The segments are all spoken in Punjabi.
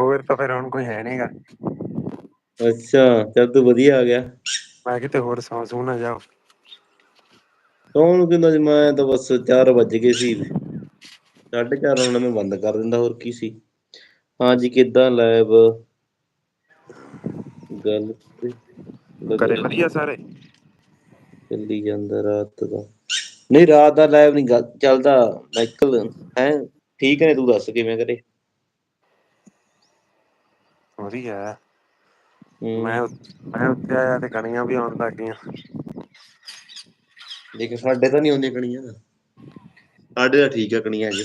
ਹੋਰ ਤਾਂ ਫੇਰ ਹੁਣ ਕੋਈ ਹੈ ਨੀ ਗਾ। ਅੱਛਾ ਚੱਲ ਤੂੰ ਵਧੀਆ ਆ ਗਿਆ। ਮੈਂ ਕਿਤੇ ਹੋਰ ਸੌ ਸੂ ਨਾ ਜਾਓ। ਸੋਣ ਕਿਦਾ ਸੀ ਮੈਂ ਤਾਂ ਬਸ ਚਾਰ ਵੱਜ ਗਏ ਸੀ। ਸਾਢੇ ਚਾਰ ਆਉਣਾ ਮੈਂ ਬੰਦ ਕਰ ਦਿੰਦਾ ਹੋਰ ਕੀ ਸੀ ਹਾਂਜੀ ਕਿੱਦਾਂ ਲੈਬ ਗੱਲ ਘਰੇ ਵਧੀਆ ਸਾਰੇ ਚੱਲੀ ਜਾਂਦਾ ਰਾਤ ਦਾ ਨਹੀਂ ਰਾਤ ਦਾ ਲੈਬ ਨੀ ਗੱਲ ਚੱਲਦਾ ਸਾਈਕਲ ਹੈਂ ਠੀਕ ਨੇ ਤੂੰ ਦੱਸ ਕਿਵੇਂ ਕਰੇ ਵਧੀਆ ਮੈਂ ਹੂੰ। ਮੈਂ ਉੱਥੇ ਆਇਆ ਤੇ ਕਣੀਆਂ ਵੀ ਆਉਣ ਲੱਗ ਗਈਆਂ। ਦੇਖ ਸਾਡੇ ਤਾਂ ਨੀ ਆਉਂਦੀਆਂ ਕਣੀਆਂ। ਸਾਡੇ ਤਾਂ ਠੀਕ ਆ ਕਣੀਆਂ ਹਜੇ।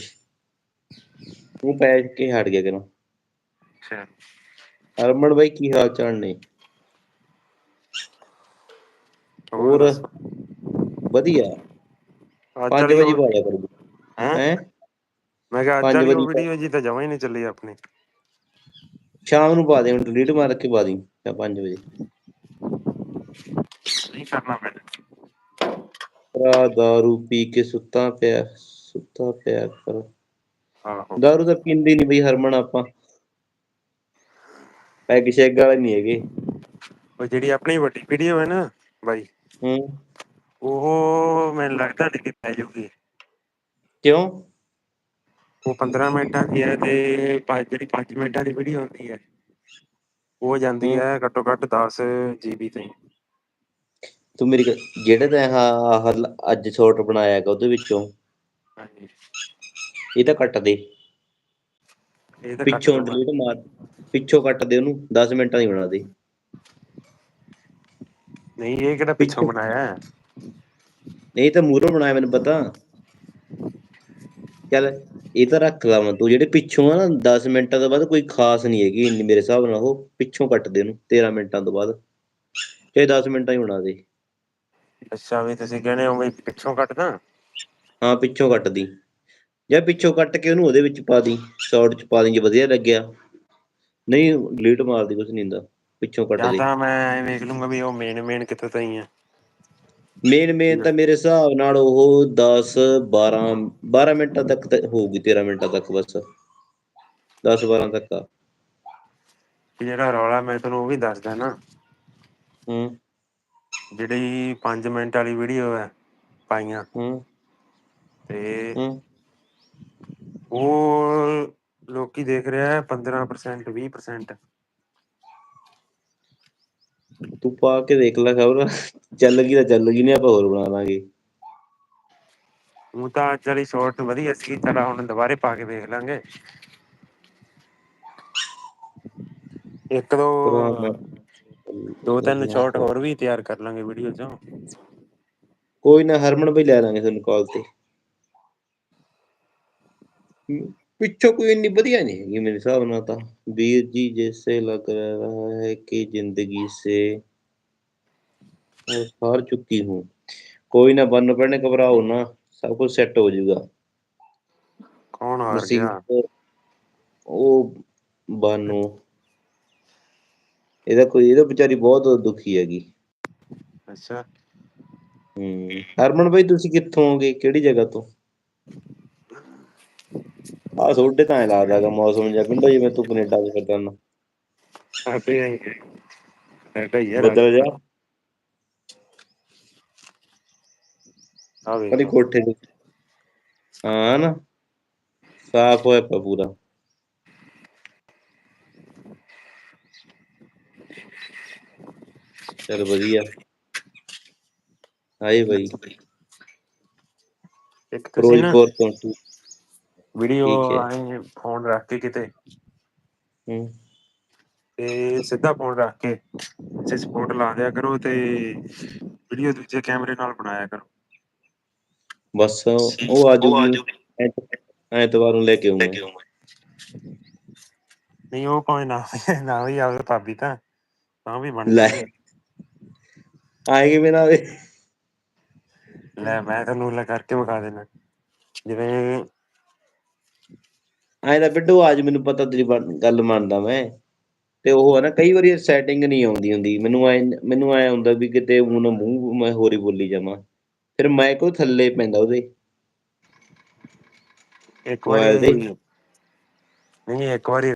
ਤੂੰ ਪੈ ਕੇ ਹਟ ਗਿਆ ਤੈਨੂੰ ਅੱਛਾ। ਹਰਮਨ ਬਾਈ ਕੀ ਹਾਲ ਚਾਲ ਨੇ? ਹੋਰ ਵਧੀਆ। ਅੱਜ ਵਜੇ ਉਹ ਪਾ ਦਿਆ ਕਰੋ ਹੈਂ? ਮੈਂ ਕਿਹਾ ਅੱਜ ਵਾਲੀ ਉਹ ਵੀਡੀਓ ਜੀ ਤਾਂ ਜਮਾਂ ਹੀ ਨਹੀਂ ਚੱਲੀ ਆਪਣੀ। ਸ਼ਾਮ ਨੂੰ ਪਾ ਦੇ ਹੁਣ ਡਿਲੀਟ ਮਾਰ ਕੇ ਪਾ ਦੀ ਪੰਜ ਵਜੇ। ਨਹੀਂ ਕਰਨਾ ਪੈਣਾ ਭਰਾ ਦਾਰੂ ਪੀ ਕੇ ਸੁੱਤਾ ਪਿਆ ਸੁੱਤਾ ਪਿਆ ਕਰ ਆਹੋ। ਦਾਰੂ ਤਾਂ ਪੀਂਦੇ ਨੀ ਬਈ ਹਰਮਨ ਆਪਾਂ। ਪੈਗ ਸ਼ੈਗ ਵਾਲੇ ਨੀ ਹੈਗੇ। ਉਹ ਜਿਹੜੀ ਆਪਣੀ ਵੱਡੀ ਵੀਡੀਓ ਹੈ ਨਾ ਬਾਈ ਹੂੰ। ਉਹ ਮੈਨੂੰ ਲੱਗਦਾ ਡਿੱਗੀ ਪੈ ਜੂਗੀ ਕਿਉਂ? ਉਹ ਪੰਦਰਾਂ ਮਿੰਟਾਂ ਦੀ ਹੈ ਤੇ ਜਿਹੜੀ ਪੰਜ ਮਿੰਟਾਂ ਦੀ ਵੀਡੀਓ ਹੁੰਦੀ ਹੈ ਹੋ ਜਾਂਦੀ ਹੂੰ ਹੈ ਘੱਟੋ ਘੱਟ ਦਸ ਜੀਬੀ ਤਾਈਂ। ਤੂੰ ਮੇਰੀ ਜਿਹੜੇ ਤਾਂ ਆਹ ਅੱਜ ਸ਼ੋਟ ਬਣਾਇਆ ਗਾ ਉਹਦੇ ਵਿੱਚੋਂ ਹਾਂਜੀ। ਇਹ ਤਾਂ ਕੱਟ ਦੇ। ਇਹ ਤਾਂ ਕੱਟ ਪਿੱਛੋਂ ਡਿਲੀਟ ਮਾਰ ਪਿੱਛੋਂ ਕੱਟਦੇ ਉਹਨੂੰ ਦਸ ਮਿੰਟਾਂ ਦੀ ਬਣਾ ਦੇ। ਨਹੀਂ ਇਹ ਕਿਹੜਾ ਪਿੱਛੋਂ ਬਣਾਇਆ? ਨਹੀਂ ਤਾਂ ਮੂਹਰੋਂ ਬਣਾਇਆ ਮੈਨੂੰ ਪਤਾ। ਚੱਲ ਇਹ ਤਾਂ ਰੱਖ ਲ ਵਾ ਤੂੰ ਜਿਹੜੇ ਪਿੱਛੋਂ ਆ ਨਾ ਦਸ ਮਿੰਟਾਂ ਤੋਂ ਬਾਅਦ ਕੋਈ ਖਾਸ ਨੀ ਹੈਗੀ ਇੰਨੀ ਮੇਰੇ ਹਿਸਾਬ ਨਾਲ ਉਹ ਪਿੱਛੋਂ ਕੱਟਦੇ ਉਹਨੂੰ ਤੇਰਾਂ ਮਿੰਟਾਂ ਤੋਂ ਬਾਅਦ। ਚਾਹੇ ਦਸ ਮਿੰਟਾਂ ਹੀ ਬਣਾ ਦੇ ਅੱਛਾ ਵੀ ਤੁਸੀਂ ਕਹਿਣੇ ਹੋ ਪਿੱਛੋਂ ਕੱਟਦਾ? ਹਾਂ ਪਿੱਛੋਂ ਕੱਟਦੀ। ਜਾਂ ਪਿੱਛੋਂ ਕੱਟ ਕੇ ਉਹਨੂੰ ਉਹਦੇ ਵਿੱਚ ਪਾ ਦੀ ਸ਼ੋਟ ਚ ਪਾ ਦੀ ਜੇ ਵਧੀਆ ਲੱਗਿਆ। ਨਹੀਂ ਡਿਲੀਟ ਮਾਰਦੀ ਕੁਛ ਨੀ ਹੁੰਦਾ ਪਿੱਛੋਂ ਕੱਟ ਜਾਂ ਦੇ ਤਾਂ ਮੈਂ ਵੇਖ ਲੂੰਗਾ ਵੀ ਉਹ ਮੇਨ ਮੇਨ ਕਿੱਥੋਂ ਤਾਈਂ ਆ। ਮੇਨ ਮੇਨ ਤਾਂ ਮੇਰੇ ਹਿਸਾਬ ਨਾਲ ਉਹ ਦਸ ਬਾਰਾਂ ਬਾਰਾਂ ਮਿੰਟਾਂ ਤੱਕ ਹੋਊਗੀ ਤੇਰਾਂ ਮਿੰਟਾਂ ਤੱਕ ਬਸ। ਦਸ ਬਾਰਾਂ ਤੱਕ। ਆ ਜਿਹੜਾ ਰੌਲਾ ਮੈਂ ਤੈਨੂੰ ਉਹ ਵੀ ਦੱਸਦਾ ਨਾ। ਹੂੰ। ਜਿਹੜੀ ਪੰਜ ਮਿੰਟ ਵਾਲੀ ਵੀਡੀਓ ਹੈ ਪਾਈਆਂ। ਹੂੰ। ਤੇ ਹੂੰ। ਉਹ ਲੋਕੀ ਦੇਖ ਰਿਹਾ ਹੈ ਪੰਦਰਾਂ ਪ੍ਰਸੈਂਟ ਵੀਹ ਪ੍ਰਸੈਂਟ ਤੂੰ ਪਾ ਕੇ ਦੇਖ ਲੈ ਖਬਰ। ਚੱਲ ਗਈ ਤਾਂ ਚੱਲ ਗਈ ਨੀ ਆਪਾਂ ਹੋਰ ਬਣਾ ਲਾਂਗੇ। ਹੁਣ ਤਾਂ ਅੱਜ ਵਾਲੀ ਸ਼ੋਟ ਵਧੀਆ ਸੀ ਚੱਲ ਹੁਣ ਦੁਬਾਰੇ ਪਾ ਕੇ ਵੇਖ ਲਾਂਗੇ। ਇੱਕ ਦੋ ਦੋ ਤਿੰਨ ਸ਼ੋਟ ਹੋਰ ਵੀ ਤਿਆਰ ਕਰ ਲਾਂਗੇ ਵੀਡੀਓ ਚੋਂ। ਕੋਈ ਨਾ ਹਰਮਨ ਬਈ ਲੈ ਲਾਂਗੇ ਤੁਹਾਨੂੰ ਕਾਲ ਤੇ। ਪਿੱਛੋਂ ਕੋਈ ਇੰਨੀ ਵਧੀਆ ਨੀ ਹੈਗੀ ਮੇਰੇ ਹਿਸਾਬ ਨਾਲ ਤਾਂ। ਵੀਰ ਜੀ ਜੈਸੇ ਲੱਗ ਰਿਹਾ ਹੈ ਕਿ ਜ਼ਿੰਦਗੀ ਸੇ ਹਾਰ ਚੁੱਕੀ ਹੂੰ। ਕੋਈ ਨਾ ਬੰਨ ਭੈਣੇ ਘਬਰਾਓ ਨਾ ਸਭ ਕੁਛ ਸੈੱਟ ਹੋਜੂਗਾ ਕੌਣ ਹਾਰ ਗਿਆ? ਮੁਸੀਬਤ ਉਹ ਬਾਨੂ ਇਹਦਾ ਕੋਈ ਇਹਦਾ ਵਿਚਾਰੀ ਬਹੁਤ ਦੁਖੀ ਹੈਗੀ। ਅੱਛਾ। ਹੂੰ ਹਰਮਨ ਬਾਈ ਤੁਸੀਂ ਕਿੱਥੋਂ ਆਗੇ ਕਿਹੜੀ ਜਗ੍ਹਾ ਤੋਂ? ਆਹ ਤੁਹਾਡੇ ਤਾਂ ਐਂ ਲੱਗਦਾ ਹੈਗਾ ਮੌਸਮ ਜਾਂ ਪਿੰਡਾਂ ਜਿਵੇਂ ਤੂੰ ਕਨੇਡਾ ਚ ਫਿਰਦਾ ਹੁਨਾ ਸਾਡੇ ਹੈਗਾ ਹੀ ਆ ਬੱਦਲ ਜਾ ਆ ਕੋਠੇ ਤੇ ਹਾਂ ਨਾ ਸਾਫ਼ ਹੋਇਆ ਪਿਆ ਪੂਰਾ। ਚੱਲ ਵਧੀਆ। ਹਾਏ ਬਾਈ। ਇੱਕ ਤੁਸੀਂ ਨਾ ਫਿਰੋਜ਼ਪੁਰ ਤੋਂ ਤੂੰ। ਵੀਡੀਓ ਠੀਕ ਹੈ। ਆਏ ਫੋਨ ਰੱਖ ਕੇ ਕਿਤੇ। ਹੂੰ। ਤੇ ਸਿੱਧਾ ਫੋਨ ਰੱਖ ਕੇ। ਜੇ ਸਪੋਟ ਲਾ ਦਿਆ ਕਰੋ ਤੇ ਵੀਡੀਓ ਦੂਜੇ ਕੈਮਰੇ ਨਾਲ ਬਣਾਇਆ ਕਰੋ। ਬਸ ਉਹ ਆਜੂਗੀ ਐਤਵਾਰ ਨੂੰ ਲੈ ਕੇ ਮੈਂ ਨਹੀਂ ਉਹ ਭਾਵੇਂ ਨਾ ਨਾ ਵੀ ਆਵੇ ਭਾਬੀ ਤਾਂ। ਤਾਂ ਵੀ ਬਣ ਲੈ। ਜਾਂਦੀ ਆਏਂ ਕਿਵੇਂ ਨਾ ਆਵੇ। ਲੈ ਮੈਂ ਤੈਨੂੰ ਲੈ ਕਰਕੇ ਵਿਖਾ ਦਿੰਦਾ। ਜਿਵੇਂ ਤਾਂ ਬਿੱਟੂ ਆਜ ਮੈਨੂੰ ਪਤਾ ਤੇਰੀ ਗੱਲ ਮੰਨਦਾ ਮੈਂ। ਤੇ ਉਹ ਹੈ ਨਾ ਕਈ ਵਾਰੀ ਸੈਟਿੰਗ ਨਹੀਂ ਆਉਂਦੀ ਹੁੰਦੀ। ਮੈਨੂੰ ਐ ਮੈਨੂੰ ਐ ਹੁੰਦਾ ਵੀ ਕਿਤੇ ਹੁਣ ਮੂੰਹ ਮੈਂ ਹੋਰ ਬੋਲੀ ਜਾਵਾਂ। ਫਿਰ ਮੈਂ ਕੁ ਥੱਲੇ ਪੈਂਦਾ ਉਹਦੇ? ਇੱਕ ਵਾਰੀ ਨਹੀਂ ਇੱਕ ਵਾਰੀ